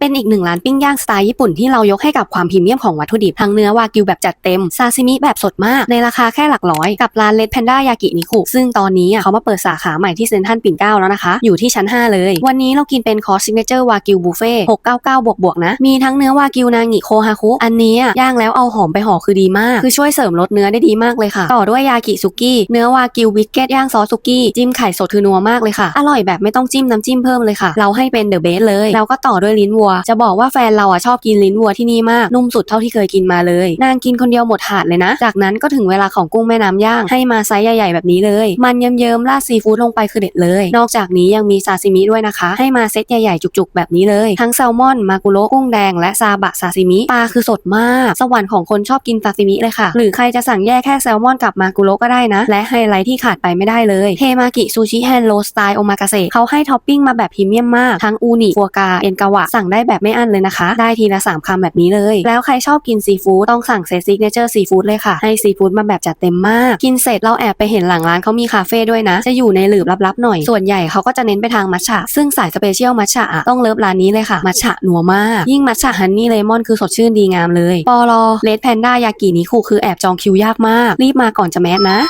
เป็นอีกหนึ่งร้านปิ้งย่างสไตล์ญี่ปุ่นที่เรายกให้กับความพรีเมียมของวัตถุดิบทั้งเนื้อวากิวแบบจัดเต็ม ซาซิมิแบบสดมาก ในราคาแค่หลักร้อย กับร้านเลดแพนด้ายากินิคุซึ่งตอนนี้อะเขามาเปิดสาขาใหม่ที่เซ็นทรัลปิ่นเกล้าแล้วนะคะ อยู่ที่ชั้น 5 เลย วันนี้เรากินเป็นคอร์สซิกเนเจอร์วากิวบุฟเฟ่699 บวกบวกๆนะ มีทั้งเนื้อวากิวนางิโคฮาคุอันนี้ย่างแล้วเอาหอมไปห่อคือดีมาก คือช่วยเสริมรสเนื้อได้ดีมากเลยค่ะ ต่อด้วยยากิซุกี้เนื้อวากิววิกเก็ตย่างซอสซุกี้จิ้มไข่สดคือนัวมากเลยค่ะอร่อยแบบไม่ต้องจิ้มน้ำจิ้มเพิ่มเลยค่ะ เราให้เป็นเดอะเบสเลยแล้วก็ต่อด้วยลิ้นวัวจะบอกว่าแฟนเราอะชอบกินลิ้นวัวที่นี่มาก นุ่มสุดเท่าที่เคยกินมาเลย นางกินคนเดียวหมดถาดเลยนะ จากนั้นก็ถึงเวลาของกุ้งแม่น้ำย่าง ให้มาไซส์ใหญ่ๆแบบนี้เลย มันเยิ้มๆราดซีฟู้ดลงไปคือเด็ดเลย นอกจากนี้ยังมีซาซิมิด้วยนะคะ ให้มาเซตใหญ่ๆจุกๆ แบบนี้เลย ทั้งแซลมอน มากุโรกุ้งแดง และซาบะซาซิมิ ปลาคือสดมาก สวรรค์ของคนชอบกินซาซิมิเลยค่ะ หรือใครจะสั่งแยกแค่แซลมอนกับมากุโรก็ได้นะ และไฮไลท์ที่ขาดไปไม่ได้เลย เทมากิซูชิแฮนด์โรสไตล์โอมากาเสะเขาให้ท็อปปิ้งมาแบบพรีเมียมมาก ทั้งอูนิฟัวกา เอ็นกาวะ สั่งได้ได้แบบไม่อั้นเลยนะคะ ได้ทีละ 3คำแบบนี้เลย แล้วใครชอบกินซีฟู้ดต้องสั่งเซตซิกเนเจอร์ซีฟู้ดเลยค่ะ ให้ซีฟู้ดมาแบบจัดเต็มมาก กินเสร็จเราแอบไปเห็นหลังร้านเขามีคาเฟ่ด้วยนะ จะอยู่ในหลืบลับๆหน่อย ส่วนใหญ่เขาก็จะเน้นไปทางมัทฉะ ซึ่งสายสเปเชียลมัทฉะอะต้องเลิฟร้านนี้เลยค่ะ มัทฉะนัวมาก ยิ่งมัทฉะฮันนี่เลมอนคือสดชื่นดีงามเลย ปอลอเลดแพนด้ายากินิคุคือแอบจองคิวยากมาก รีบมาก่อนจะแมสนะ